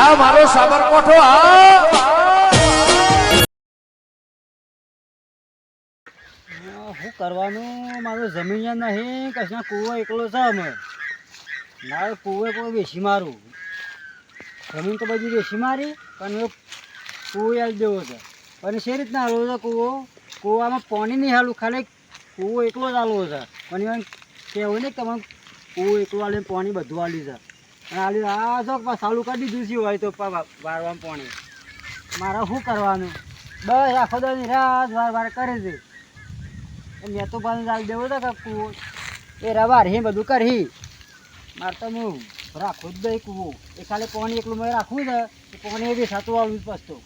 આ મારો સાબરકોઠો આ શું કરવાનું? મારું જમીન નહીં કશા કૂવો એકલો છે અમે. મારે કૂવે કોઈ બેસી મારું. જમીન તો બધી બેસી મારી, પણ કૂવો આવી દેવો છે. અને શે રીતના હાલવો છે કૂવો? કૂવામાં પાણી નહીં હાલું, ખાલી કૂવો એકલો જ હાલવો છે. પણ એમ કહેવું ને કે તમે કૂવો એકલો હાલે પાણી બધું હાલ્યું છે. હાલી આ જો ચાલુ કરી દીધું છે હોય તો વારવાનું પાણી. મારે શું કરવાનું? બસ આખો દાદી રાત વાર વાર કરે છે. મેં તો પાછું ચાલી દેવો તો કૂવો એ રવાર હે બધું કરી. મારે તો હું રાખું જ દઈ કૂવો. એ ખાલી પાણી એકલું મેં રાખવું છે એ પાણી એ બી વાળું જ પસતો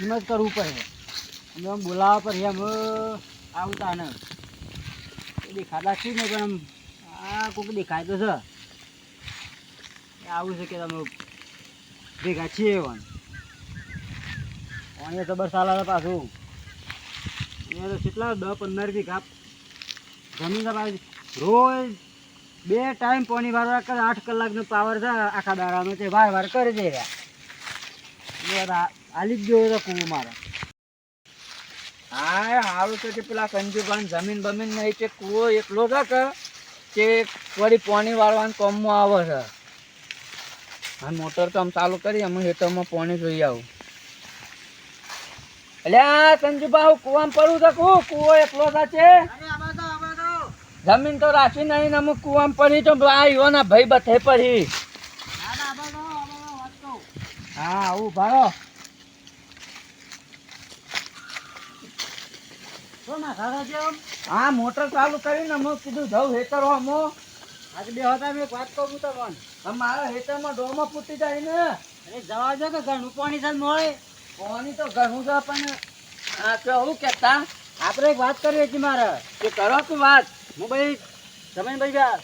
એમ જ કરવું પડે. અમે આમ બોલાવવા પર એમ આવતા ને. દેખાતા છે ને પણ આમ, આ કોઈક દેખાય તો છે. આવું છે કે તમે ભેગા છીએ એવા પાણી સારા હતા પાછું. અહીંયા તો કેટલા દસ પંદર વીઘા જમીન પાસે રોજ બે ટાઈમ પાણી વારવા કરે, આઠ કલાકનો પાવર છે, આખા દાડાનો તે વાર વાર કરે એ હાલી જ ગયો તો કૂવો મારે. હા સારું છે કે પેલા કંજુભાઈ જમીન બમીન નહીં, તે કૂવો એકલો છે કે તે વળી પાણી વાળવાનું કોમમાં આવે છે. હા મોટર તો આમ ચાલુ કરી અમે હેઠળમાં પાણી જોઈ આવું. અલ્યા સંજુભા હું કૂવામાં પડું તો કું કુવો એકલો છે. જમીન તો રાખી નહીં ને અમુક કૂવામાં પડી તો આ યુવાના ભાઈ બથે પડી. હા આવું ભાડો હા મોટર ચાલુ કરીને અમુક કીધું જવું હેતર અમો આજે બે હતા મેં એક વાત કહું તો પણ મારા હેઠળમાં ડોમાં પૂટી જાય ને. અરે જવા દો કે ઘણું પાણી છે ને મળે? પાણી તો ઘણું છે પણ આ હું કેતા આપણે એક વાત કરીએ છીએ મારે. કે કરો કે વાત? હું ભાઈ જમીન ભાઈ ગયા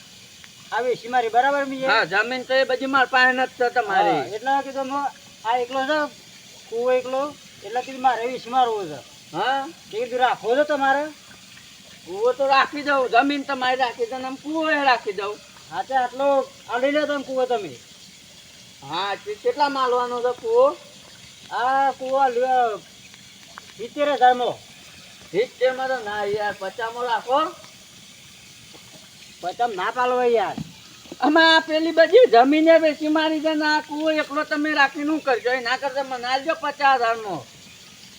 આવી સી મારી બરાબર મી હા જમીન તો એ બધી મારી પાસે નથી છે તમારી. એટલે કીધું હું આ એકલો છે કુવો એકલો. એટલે કીધું મારે વીસ મારવો છે. હા? એ કીધું રાખવો છે તમારે. કૂવો તો રાખી દઉં જમીન તમારી રાખી દઉં આમ કૂવો એ રાખી દઉં. હા તે આટલો આ લઈ લો તમે કૂવો તમે. હા કેટલા માલવાનો છે કૂવો? આ કૂવો સિત્તેર હજારમાં સિત્તેરમાં તો ના યાર પચાસમાં રાખો. પચાસ ના પાલવો યાર. અમે આ પેલી બધી જમીને વેચી મારી છે ના આ કૂવો એકલો તમે રાખીને શું કરજો એના કરતા મને આવજો પચાસ હજારમાં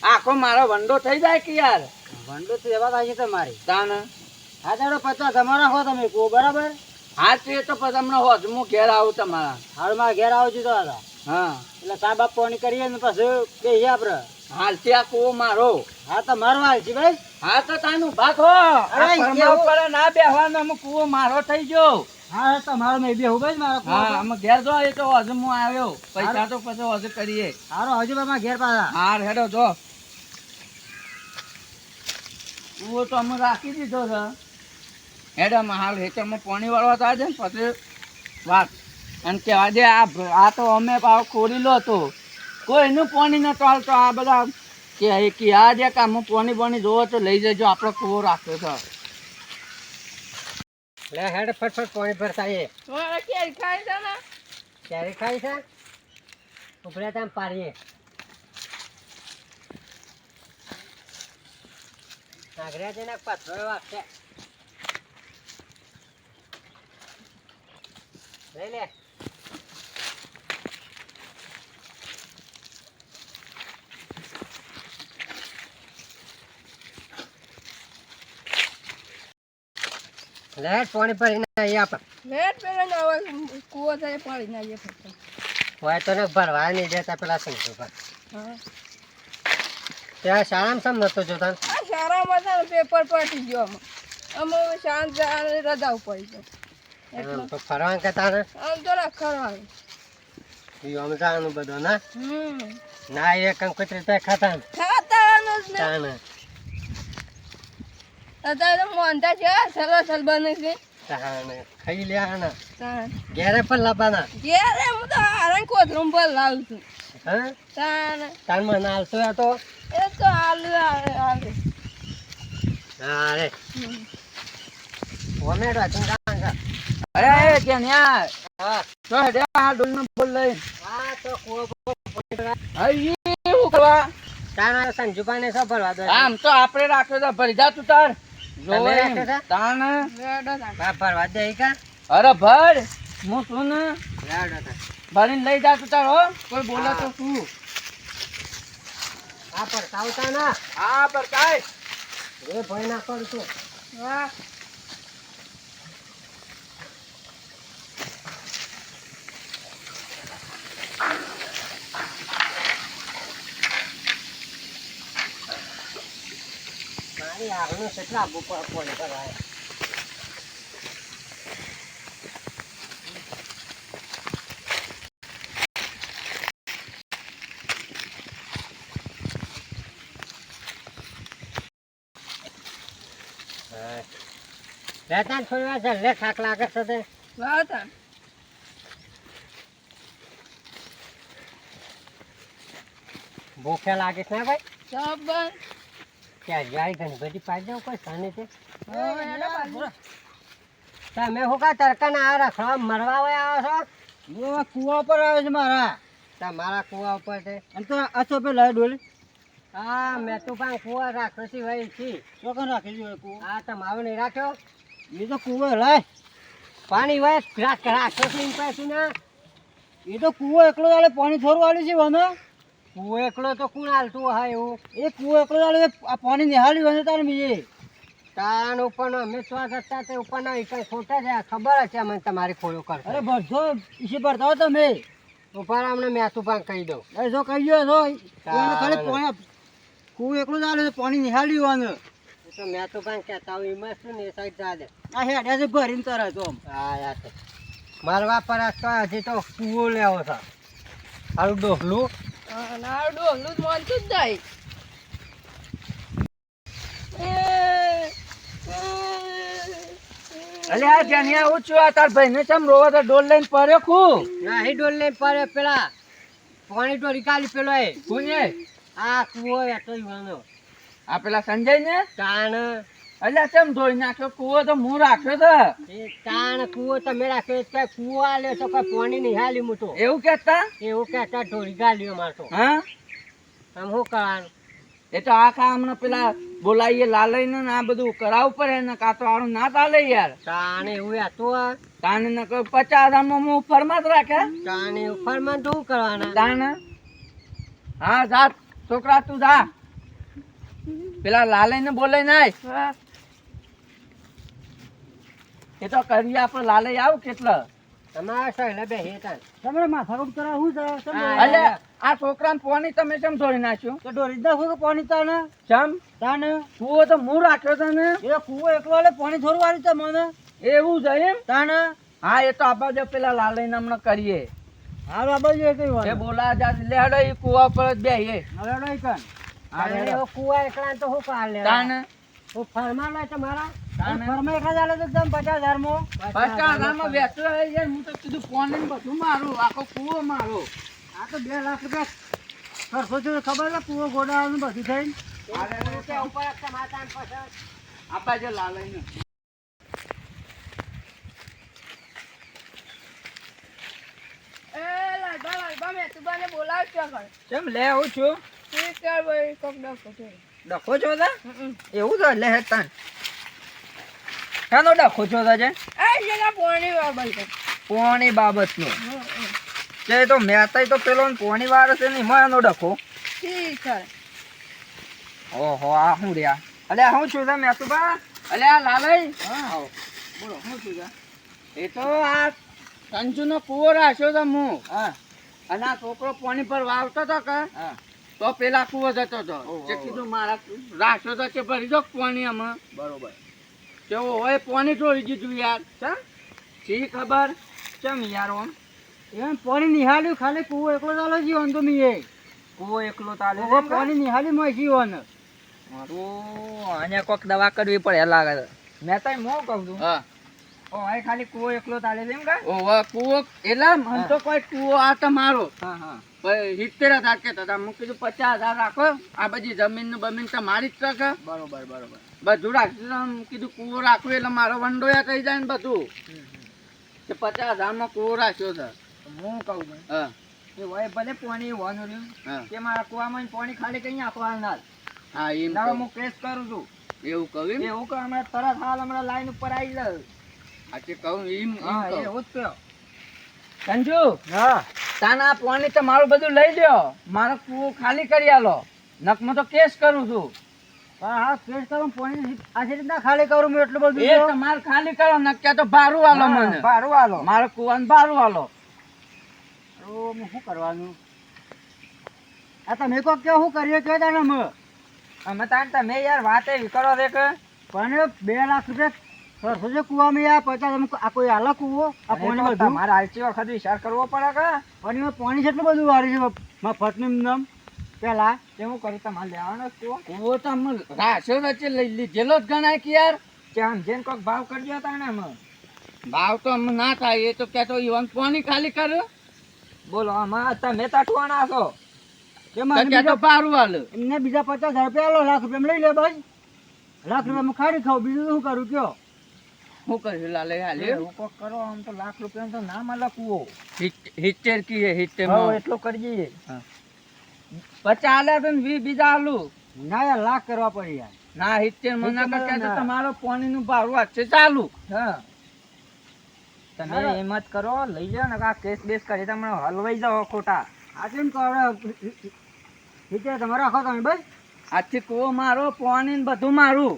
આખો મારો વંડો થઈ જાય કે યાર? ભંડો તો એવા થાય છે તમારી. તાણ હા ચાલો પચાસ જમા હો તમે કહો બરાબર? હા તે તો તમને હો હું ઘેર આવું તમારા. હાલ મારા ઘેર આવજો તો હા. એટલે સાહેબ બાપ પાણી કરીએ ને પછી બે આપણે હાલ ત્યાં કૂવો મારો. હા તો મારો હાલ છે ભાઈ. હા તો તાનું ભાખો અરે? ના બેહવાનો અમે કૂવો મારો થઈ ગયો. હા તમારો મેં બેહું ભાઈ મારો હા અમે ઘેર જો એ તો હજુ હું આવ્યો. પૈસા તો પછી હજુ કરીએ. હારો હજુ બાપા ઘેર પાછા. હાર હેડો જો. કૂવો તો અમે રાખી દીધો છે. હેડો અમે હાલ હેચરમાં પાણી વાળવા તો આજે ને પછી વાત. અને કે આજે આ આ તો અમે પાવ ખોરીલો હતો કોઈનું પાણી નતો હાલતો આ બધા કે કે આ જે કામ પાણી પાણી જોવો તો લઈ જજો આપણો કૂવો રાખ્યો છે. લે હેડ ફટફટ પાણી ભરતા એ ક્યારે ખાય છે ઉપરે તેમ પાડીએ. નાગરિયા જઈને પથ્થરો વાગશે લઈ લે. લે પાણી ભરીને આપણે. લેટ પેલા ને હવે કૂવો થાય ના નાખીએ ફક્ત હોય તો ને ભરવા નહીં દેતા પેલા શંકુ પર ત્યાં શાળામાં સમ નતો જોતા? શાળામાં છે ને પેપર પટી ગયો અમે અમે શાંત રજા પડી છે. તો ફરવા કહેતા ને? આમ તો રખડવાનું આમ જવાનું બધું ના? હમ. ના એ કંકોત્રી તો ખાતા ખાતાનું જ ને. તાને અત્યારે મોંધા છે સરસ બને છે. ખાઈ લ્યા ને ઘેરે પણ લાવવાના? જ્યારે હું તો આરણ કોથરૂમ પર લાવું છું. હા? તાન તાન મને હતો એ તો? હાલ હાલ. હા ઓમેડો ચંગા અરે ત્યાં હા. તો હેડે આ ડોલનો બોલ લઈ. હા તો કરવા? સંજુબાને ભરવા દો? આમ તો આપણે રાખ્યો તો ભરી જા તું તાર. જોવે છે? ભરવા દે કા. અરે ભર. હું શું ને. ભરીને લઈ જા તું તાર હો. કોઈ બોલે તો હા. શું આ પરતાવતા ના. હા પર કાય એ ભય ના કરું છું વાહ. મારી આગળનું કેટલા આબુ પ- રહેતા છોડવા વાર જલ્લે થાક લાગે છે તે વાહ ભૂખે લાગે છે ને ભાઈ સાબન. ત્યાં જાય બધી પાડી દઉં કોઈ સાને છે. તમે હું કા તડકા ના આ રખડવા મરવા હોય આવો છો કુવા પર આવ્યો છે મારા તમારા કુવા ઉપર છે અને તો આ તો પે લાઈ ડોલી હા મેં તો પણ કુવા રાખ્યો છે ભાઈ છી ચોકન રાખી જોઈએ કુવો હા તમારો નહીં રાખ્યો એ તો કુવો લઈ પાણી વાય છે એમ પાછું ના એ તો કુવો એકલો આલે પાણી થોડું આલ્યું છે વનો કુવો એકલો તો કોણ હાલતું હા એવું? એ કુવો એકલો આલે આ પાણી નિહાળ્યું વને તારે બીજે. તાન ઉપર અમે શ્વાસ હતા તે ઉપર ના કઈ ખોટા છે ખબર છે અમે તમારી ખોળો કરશે અરે ભરતો ઈસે ભરતા હો તમે. ઉપર અમને મેં તું પણ કહી દઉં. અરે જો કહી દો એને ખાલી. પાણી કુવો એકલો છે, પાણી નિહાળ્યું વને તો મેં તો પણ કહેતા હું એમાં શું ને એ સાઈડ જા આ હેડ્યા છે ભરીને તરત આમ. હા યાર મારવા પર આ તો હજી તો કુવો લેવો છે. હા, ડોહલું જ મોનતું જ જાય. અલે આ જાનિયા હું છું આ તાર ભાઈને ચમ રોવા તો ડોલ લઈને પડ્યો ખું? નહીં ડોલ લઈને પડે પેલા. પાણી ડોરી કાલી પેલો એ. કોને? આ કુવો એતો વાનો આ પેલા સંજય ને? કાણ અલ્યા કેમ ધોઈ નાખ્યો? કુવો તો હું રાખ્યો તો કાણ કુવો તમે રાખ્યો કે કુવો આલ્યો તો કોઈ પાણી નહીં હાલી મૂતો. એવું કેતા એવું કહેતા ઢોળી ગાલ્યો મારતો. હા? આમ શું કરવાનું એ તો આખા હમણાં પેલા બોલાવીએ લાલય ને આ બધું કરાવવું પડે ને કાં તો આનું ના ચાલે યાર. તાણ એવું હતું તાને ન કોઈ પચાસ હજારમાં હું ફરમાત રાખે? તાણ એવું ફરમાન તો શું કરવાના? તાને હા જા છોકરા તું જા. પેલા લાલઈને બોલે નાય. એ તો કરી આપણે લાલઈ આવ કેટલા? તમારા સહેલા બે હે તાણ માથાકૂટ કરાવું છે અલે આ છોકરાને પાણી તમે કેમ ધોઈ નાખ્યું? તો ઢોળી જ કે પાણી તાણે ચમ તાણે કુવો તો હું રાખ્યો તો ને. એ કુવો એકલો એટલે પોની થોડું વાળી છે મને. એવું છે એમ? તાને? હા એ તો આપણે જે પેલા લાલઈને હમણાં કરીએ. હારું આ બાજુ કઈ એ બોલા જા લે એ કુવા પર જ બેહીએ. કુવા એકલા તો શું કાલ લે હું ફરમાન લે તમારા? તાને. એકલા ચાલે તો એકદમ પચાસ હજારમાં પચાસ હજારમાં વેચતો યાર હું તો કીધું પાણી ને બધું મારું આખો કુવો મારો. આ તો બે લાખ રૂપિયા ખર્ચો છે ખબર છે કુવો ગોડાવાનું બધું થઈને? ઉપર માતા પછી. આપા જે લાલઈને કેમ લે આવું છું? છે. ડખો છો તા? એવું તો લે હેતાન. કાનો ડખો છો તા છે પોણી બાબત છે. હમ, હમ. તે મેતાય તો પેલો પોણી વાર છે ને એમાં એનો ડખો? ઓહો આ શું રે અલે આ શું છું તા મેતુબા અલે આ લાલઈ હા. બોલો હું છું તા? એ તો આ સંજુનો કુવો રાખ્યો તો હું હા. અને આ છોકરો પાણી પર વાવતો હતો કે તો પેલા કુવો જતો તો. જે કીધું મારા રાખ્યો તો કે ભરી દો પાણી આમાં. બરોબર. કેવો હોય પાણી ઢોળી દીધું યાર. છે શી ખબર? ચમ યાર ઓમ. એમ પાણી નિહાળ્યું ખાલી કુવો એકલો ચાલો જીવન તો મીએ. કુવો એકલો ચાલે પાણી નિહાળી માં જીવન તો અહીંયા કોક દવા કરવી પડે લાગે મેં તો એમ કહું છું. હા. ઓ ખાલી કુવો એકલો તાલે છે એમ કા? ઓ કુવો? એટલે મન તો કોઈ કુવો આ તમારો. હા હા. ભાઈ સિત્તેર હજાર કહેતા હતા કીધું પચાસ હજાર રાખો. આ બધી જમીન બમીન તો મારી જ છે બરોબર બરોબર. બધું રાખીશું કીધું કુવો રાખવું એટલે મારો વંડોયા થઈ જાય ને બધું. તે પચાસ હજારમાં કુવો રાખ્યો છે. હું કહું છું હા. એ હોય ભલે પાણી હોવાનું રહ્યું કે મારા કુવામાં પાણી ખાલી કઈ નાખવા હા એમ હું કેસ કરું છું. એવું કહું એવું કહું હમણાં તરત હાલ હમણાં લાઈન ઉપર આવી જાય કહું એમ હા. જ સંજુ હા. તાના પાણી તો મારું બધું લઈ લ્યો. મારો કૂવો ખાલી કરી આલો. નકમાં તો કેસ કરું છું. હા કેસ કરો પાણી આથી રીતના ખાલી કરું મેં એટલું બધું એ તમારે ખાલી કરો નક્યા તો ભારું આલો મને. બારું હાલો મારો કુવાનું ભારું આલો. હું શું કરવાનું? આ તમે કહો કે શું કરીએ કે તાને અમે અમે તાણ તમે યાર વાત કરો છે કે પણ બે લાખ રૂપિયા છે કુવામાં યાર પચાસ અમુક આ કોઈ આલા કુવો? આ પાણી બધું તમારે આલતી વખત વિચાર કરવો પડે કે? પાણીમાં પાણી કેટલું બધું વાળી છે મફતનું નામ. પેલા કેવું કરું તમારે લેવાનો કુવો? તો અમે વચ્ચે લઈ લીધેલો જ ગણાય કે યાર. ત્યાં જેને કોઈક ભાવ કરજો તાણે અમે ભાવ તો અમે ના થાય એ તો કહેતો ઈવન પાણી ખાલી કર્યો બોલો આમાં તમે તટવાના છો. કે તો એમને બીજા પચાસ હજાર રૂપિયા લાખ રૂપિયા લઈ લે બસ. લાખ રૂપિયા ખાડી ખાઉં બીજું શું કરું કયો? શું કર્યું લાલે હાલે એવું કોક કરો આમ તો લાખ રૂપિયા તો ના મળે કુવો હિત્તેર કીએ હિત્તેર હવે એટલો કરીએ પચાસ આલ્યા તો વી બીજા આલું ના યાર લાખ કરવા પડી યાર. ના હિત્તેર મને હિત્તેર કહેતો ના. તમારો પાણીનું ભારું છે ચાલુ. હા. તમે. એમ જ કરો લઈ જાઓ ને આ કેસ બેસ કરી તમે હલવાઈ જાઓ ખોટા. આજે કરો તમારે રાખો તમે બસ. આજથી કુવો મારો પાણી ને બધું મારું.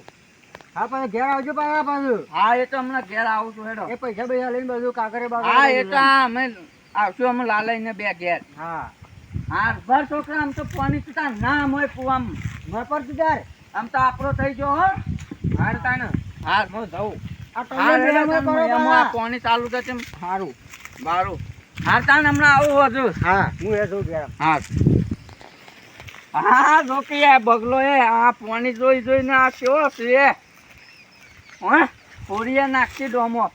હા પાછું ઘેર આવજો પાછા પાછું. હા એ તો હમણાં ઘેર આવું છું હેડો. એ પૈસા પૈસા લઈને બધું કાકરે હા એ તો અમે આવશું અમે લાલાઈને બે ઘેર. હા. હા ભર છોકરા આમ તો પાણી પીતા ના હોય કુવામ. ન પર તાર. આમ તો આપણો થઈ ગયો હો. હાર તાને હા મો જાઉં. આ. પાણી ચાલુ કરે છે સારું બારું. હા તાન હમણાં આવું હજુ. હા હું એ છું ઘેર. હા હા જોકી આ બગલો એ આ પાણી જોઈ જોઈને આ કેવો છે હે પૂરીએ નાખતી ડોમો.